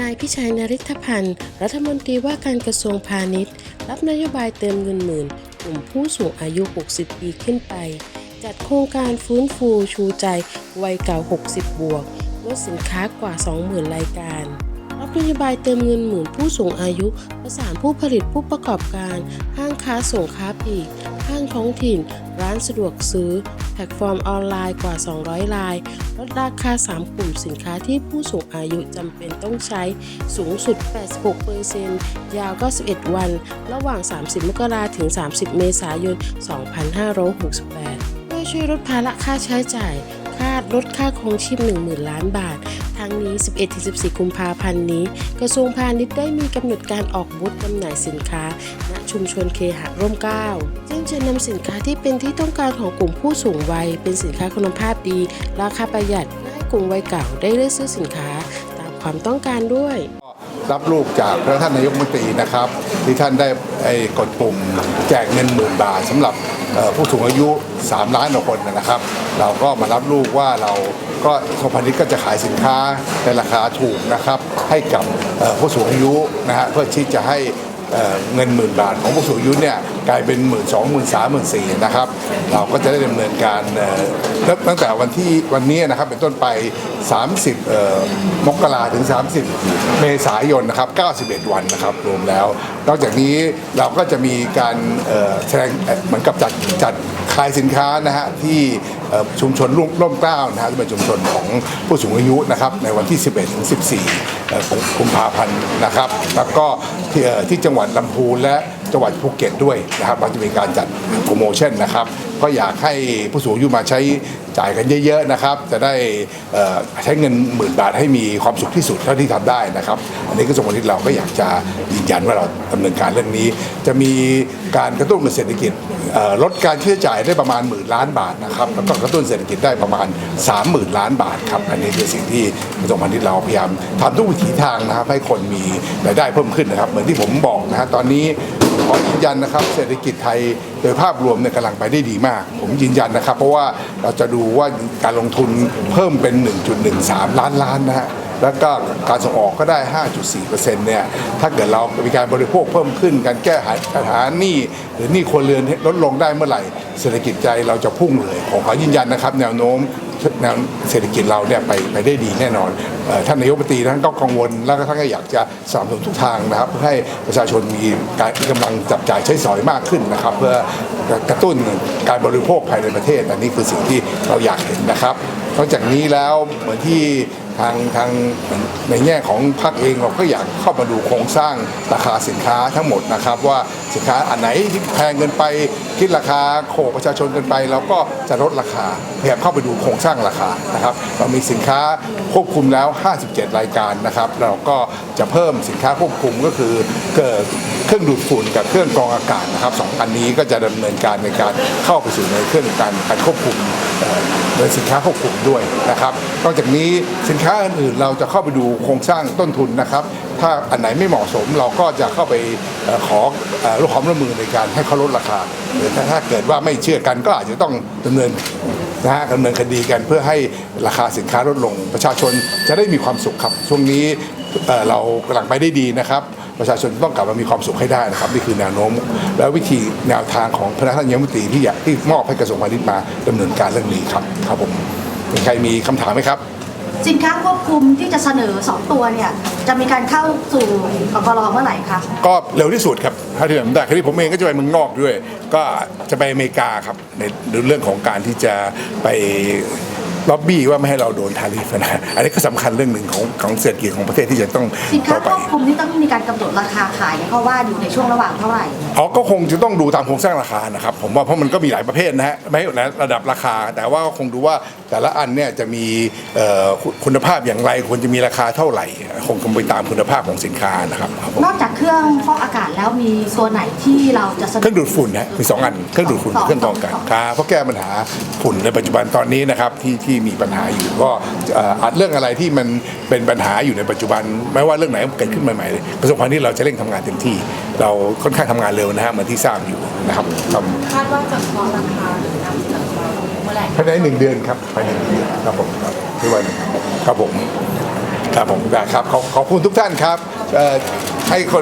นายพิชัยนริธพันธ์ รัฐมนตรีว่าการกระทรวงพาณิชย์ รับนโยบายเติมเงินหมื่นกลุ่มผู้สูงอายุ 60 ปีขึ้นไป จัดโครงการฟื้นฟูชูใจวัยเก่า 60 บวกลดสินค้ากว่า 20,000 รายการ รับนโยบายเติมเงินหมื่นผู้สูงอายุ ประสานผู้ผลิตผู้ประกอบการ ห้างค้าส่งค้าปลีก ห้างท้องถิ่น ร้านสะดวกซื้อ แพลตฟอร์มออนไลน์กว่า 200 ราย ลดราคา 3 กลุ่มสินค้าที่ผู้สูงอายุจำเป็นต้องใช้สูงสุด 86%ยาว 91 วัน ระหว่าง 30 มกราถึง 30 เมษายน 2568 เพื่อช่วยลดภาระค่าใช้จ่าย คาดลดค่าครองชีพ 10,000 ล้านบาท ทั้งนี้ 11-14 กุมภาพันธ์นี้ กระทรวงพาณิชย์ได้มีกำหนดการออกบูธจำหน่ายสินค้า ณชุมชนเคหะร่มเกล้าซึ่งจะนำสินค้าที่เป็นที่ต้องการของกลุ่มผู้สูงวัย เป็นสินค้าคุณภาพดี ราคาประหยัดเพื่อให้กลุ่มวัยเก่าได้เลือกซื้อสินค้า ตามความต้องการด้วยรับลูกจากพระท่านนายกมนตรีนะครับ ที่ท่านได้ไอ้กดปุ่มแจกเงินหมื่นบาทสำหรับ ผู้สูงอายุ 3 ล้านกว่าคนนะครับ เราก็มารับลูกว่าเราก็ทพาณิชย์ก็จะขายสินค้าในราคาถูกนะครับ ให้กับผู้สูงอายุนะฮะเพื่อที่จะให้เงินหมื่นบาทของผู้สูงอายุเนี่ยกลายเป็นหมื่นสองหมื่นสามหมื่นสี่นะครับ เราก็จะได้ดำเนินการตั้งแต่วันที่วันนี้นะครับเป็นต้นไป 30 มกราถึง 30 เมษายนนะครับ 91 วันนะครับรวมแล้ว นอกจากนี้เราก็จะมีการแสดงเหมือนกับจัดจัดขายสินค้านะฮะที่ชุมชนร่มร่มเกล้านะฮะที่เป็นชุมชนของผู้สูงอายุนะครับในวันที่ 11ถึง14เอ่อกุมภาพันธ์นะครับ แล้วก็ที่จังหวัดลำพูนและ จังหวัดภูเก็ตด้วยนะครับเราจะมีการจัดโปรโมชั่นนะครับ ก็อยากให้ผู้สูงอายุมาใช้จ่ายกันเยอะๆนะครับ จะได้ใช้เงินหมื่นบาทให้มีความสุขที่สุดเท่าที่ทำได้นะครับ อันนี้กระทรวงพาณิชย์เราก็อยากจะยืนยันว่าเราดำเนินการเรื่องนี้ จะมีการกระตุ้นเศรษฐกิจลดการใช้จ่ายได้ประมาณหมื่นล้านบาทนะครับแล้วก็กระตุ้นเศรษฐกิจได้ประมาณ 30,000 ล้านบาทครับอันนี้คือสิ่งที่กระทรวงพาณิชย์เราพยายามทำทุกวิถีทางนะครับให้คนมีรายได้เพิ่มขึ้นนะครับ เหมือนที่ผมบอกนะฮะตอนนี้ อยืนยันนะครับเศรษฐกิจไทยโดยภาพรวมเนี่ยกำลังไปได้ดีมาก ผมยืนยันนะครับ เพราะว่าเราจะดูว่าการลงทุนเพิ่มเป็น 1.13 ล้านล้านนะฮะแล้วก็การส่งออกก็ได้ 5.4%เนี่ยถ้าเกิดเรามีการบริโภคเพิ่มขึ้น การแก้ปัญหาหนี้หรือหนี้ครัวเรือนลดลงได้เมื่อไหร่ เศรษฐกิจใจเราจะพุ่งเลยผมขอยืนยันนะครับ แนวโน้ม แนวเศรษฐกิจเราเนี่ยไปไปได้ดีแน่นอนท่านนายกบัญชีท่านก็กังวล แล้วก็ท่านก็อยากจะสนับสนุนทุกทางนะครับเพื่อให้ประชาชนมีการมีกำลังจับจ่ายใช้สอยมากขึ้นนะครับ เพื่อกระตุ้นการบริโภคภายในประเทศ อันนี้คือสิ่งที่เราอยากเห็นนะครับ นอกจากนี้แล้วเหมือนที่ทางทางในแง่ของภาคเองเราก็อยากเข้ามาดูโครงสร้างราคาสินค้าทั้งหมดนะครับ ว่าสินค้าอันไหนที่แพงเกินไปคิดราคาโขกประชาชนเกินไปเราก็จะลดราคาพยายามเข้าไปดูโครงสร้างราคานะครับเรามีสินค้าควบคุมแล้ว 57 รายการนะครับ เราก็จะเพิ่มสินค้าควบคุมก็คือเกิดเครื่องดูดฝุ่นกับเครื่องกรองอากาศนะครับสองอันนี้ก็จะดำเนินการในการเข้าไปสู่ในเครื่องการการควบคุม เอ่อในสินค้าควบคุมด้วยนะครับนอกจากนี้สินค้าอื่นๆเราจะเข้าไปดูโครงสร้างต้นทุนนะครับ ถ้าอันไหนไม่เหมาะสมเราก็จะเข้าไปขอร่วมความร่วมมือในการให้เขาลดราคาหรือถ้าเกิดว่าไม่เชื่อกันก็อาจจะต้องดำเนินนะฮะดำเนินคดีกันเพื่อให้ราคาสินค้าลดลง ประชาชนจะได้มีความสุขครับ ช่วงนี้เอ่อเรากำลังไปได้ดีนะครับ ประชาชนต้องกลับมามีความสุขให้ได้นะครับนี่คือแนวโน้ม แล้ววิธีแนวทางของพระท่านนายกรัฐมนตรีที่อยากที่มอบให้กระทรวงพาณิชย์มาดำเนินการเรื่องนี้ครับครับผมมีใครมีคำถามไหมครับสินค้าควบคุมที่จะเสนอ 2 ตัวเนี่ยจะมีการเข้าสู่กกรเมื่อไหร่คะก็เร็วที่สุดครับถ้าที่ผมได้คราวนี้ผมเองก็จะไปเมืองนอกด้วย ก็จะไปอเมริกาครับในเรื่องของการที่จะไป ล็อบบี้ว่าไม่ให้เราโดนทาริฟนะอันนี้ก็สำคัญเรื่องหนึ่งของของเศรษฐกิจของประเทศที่จะต้องสินค้าต่อคไปวบคุมนี่ต้องมีการกำหนดราคาขายเนี่ยเพราะว่าอยู่ในช่วงระหว่างเท่าไหร่อ๋อก็คงจะต้องดูตามโครงสร้างราคานะครับผมว่าเพราะมันก็มีหลายประเภทนะฮะไม่ในระดับราคา แต่ว่าก็คงดูว่าแต่ละอันเนี่ยจะมีเอ่อคุณคุณภาพอย่างไรควรจะมีราคาเท่าไหร่ คงต้องไปตามคุณภาพของสินค้านะครับครับผมนอกจากเครื่องฟอกอากาศแล้วมีตัวไหนที่เราจะเสนเครื่องดูดฝุ่นนะมีสองอันเครื่องดูดฝุ่นสองเครื่องกรองอากาศสองครับเพราะแก้ปัญหาฝุ่นในปัจจุบันตอนนี้นะครับที่ที่มีปัญหาอยู่ก็เอ่ออาจเรื่องอะไรที่มันเป็นปัญหาอยู่ในปัจจุบันไม่ว่าเรื่องไหนเกิดขึ้นใหม่ๆกระทรวงพาณิชย์เราจะเร่งทำงานเต็มที่ เราค่อนข้างทำงานเร็วนะฮะเหมือนที่ทราบอยู่นะครับครับคาดว่าจะเคาะราคาหรือนำเสนอเราเมื่อไหร่ภายในหนึ่งเดือนครับภายในหนึ่งเดือนครับผมครับที่วันครับผมครับผมได้ครับขอบขอบคุณทุกท่านครับเอ่อให้คน